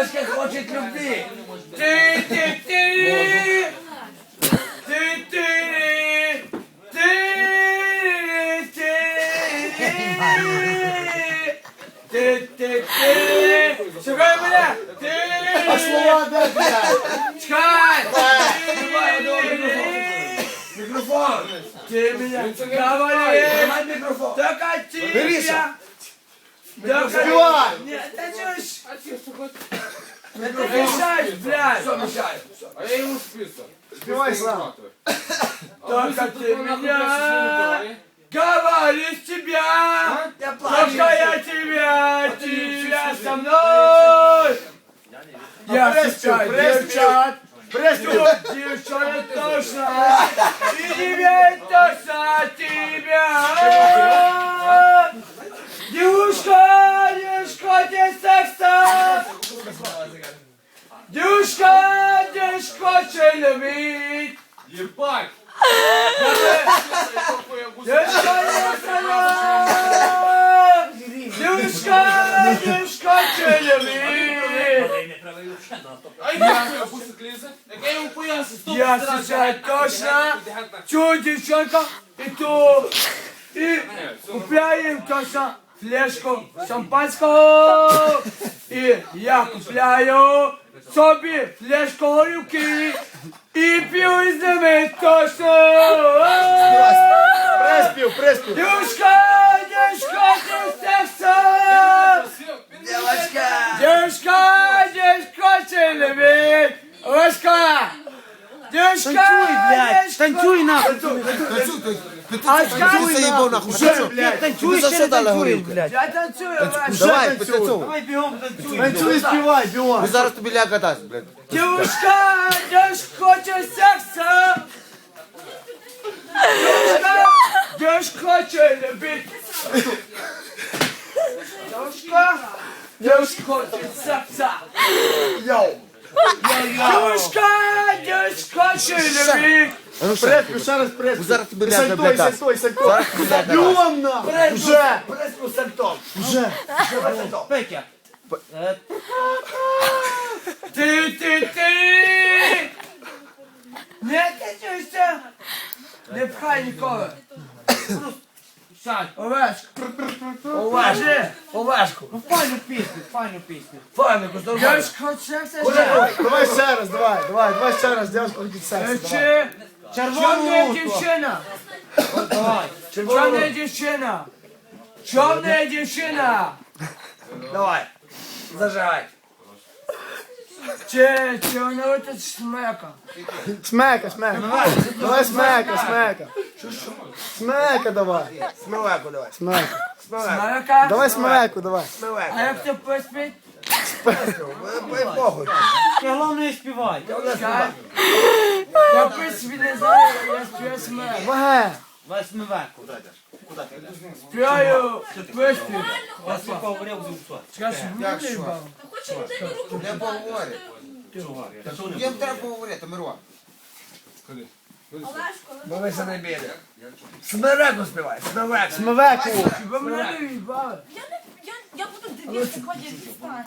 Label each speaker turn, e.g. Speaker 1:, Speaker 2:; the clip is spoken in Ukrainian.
Speaker 1: Девочка хочет любви.
Speaker 2: Ти, ти, ти. Ти, ти. Ти, ти. Ти, ти, ти. Шукай мене. Ти.
Speaker 3: А слова де, блядь?
Speaker 2: Чекай.
Speaker 1: Давай, давай, мікрофон. Мікрофон.
Speaker 2: Ти мене говори.
Speaker 1: Тримай мікрофон.
Speaker 2: Така
Speaker 3: Гриша.
Speaker 2: тіпля.
Speaker 3: Співай.
Speaker 2: Ні, та чуєш? Не мішай, блядь.
Speaker 1: Що мішає? Що?
Speaker 4: А я ему список.
Speaker 3: Співай сам.
Speaker 2: Только ты меня говоришь тебя,
Speaker 1: Я
Speaker 2: только я тебя, тебя со мной. Я
Speaker 3: Престю,
Speaker 2: сейчас
Speaker 3: престю.
Speaker 2: девчат,
Speaker 3: Престю.
Speaker 2: девчонок точно, и тебе точно любить.
Speaker 4: Ебать!
Speaker 2: Девушка, девушка, девушка, девушка, любит.
Speaker 4: А я бусик лізе? Так я йому поясню, стоп,
Speaker 2: Я сейчас точно чую девчонка и ту, и купляем точно флешку шампанского, и я купляю собі флешку горілки і п'ю із ними точно.
Speaker 3: Приспів, приспів.
Speaker 2: Девушка, девушка,
Speaker 5: Танцуй, блядь,
Speaker 2: девушка!
Speaker 5: танцуй нахуй.
Speaker 2: Оська,
Speaker 5: заебал нахуй.
Speaker 3: Вже, блядь.
Speaker 5: Танцуй, ще не танцуй, блядь.
Speaker 2: я танцую, Васька.
Speaker 5: Давай,
Speaker 3: танцюй.
Speaker 5: потанцуй.
Speaker 2: Давай бігом танцуй.
Speaker 3: Танцюй і співай,
Speaker 5: Ми
Speaker 3: бігом.
Speaker 5: зараз тобі ляга дасть, блядь.
Speaker 2: Девушка, девушка, хочет секса! Девушка, девушка, хочет любить! Девушка, девушка, хочет секса!
Speaker 3: Йоу.
Speaker 2: Девушка, девушка, хочет любить!
Speaker 5: Ну ще.
Speaker 3: Ще раз преспів.
Speaker 5: Зараз
Speaker 3: і
Speaker 5: блядь, дасть.
Speaker 3: сальто, і сальто.
Speaker 5: Зараз тобі ляга дасть.
Speaker 3: Бігом. Вже.
Speaker 1: Преспу сальтом.
Speaker 3: Вже.
Speaker 1: Давай сальтом.
Speaker 5: Петя.
Speaker 2: Ти, ти, ти! Не течешся! Не пхай ніколи! Сядь, овечка!
Speaker 1: Уважку. Уважку.
Speaker 5: Ну файну пісню, файну пісню.
Speaker 1: Файнику, здорово.
Speaker 2: Девушка, хоче секса?
Speaker 1: Уже.
Speaker 3: Давай ще раз, давай, давай, давай ще раз, дівчинка, хочуть.
Speaker 2: Чи чорна дівчина?
Speaker 5: Давай.
Speaker 2: Чорна дівчина! Чорна дівчина!
Speaker 1: Давай. Зажигай.
Speaker 2: Чи чорна ота смека?
Speaker 3: Смека, смека. Давай смека, смека. Смека давай.
Speaker 1: Смелеку давай.
Speaker 3: Смека.
Speaker 1: Смелеку.
Speaker 2: Смека?
Speaker 3: Давай смеку, давай.
Speaker 1: Смелеку.
Speaker 2: А як ти поспить?
Speaker 1: Ви похуй.
Speaker 5: Ти головне співай.
Speaker 2: Я писпі не знаю, я співаю смек.
Speaker 3: Ваге.
Speaker 5: Восьмивеку.
Speaker 2: Співаю писпі.
Speaker 5: Я сука говорив з уса.
Speaker 2: Чекай, щоб мене не їбало.
Speaker 5: Не поговори. Їм треба поговорити, Мирон.
Speaker 1: Бо ви себе біли. Смереку співай. Смереку.
Speaker 2: Не їбали.
Speaker 6: Я не я, я буду дивитися, хоч я дістань.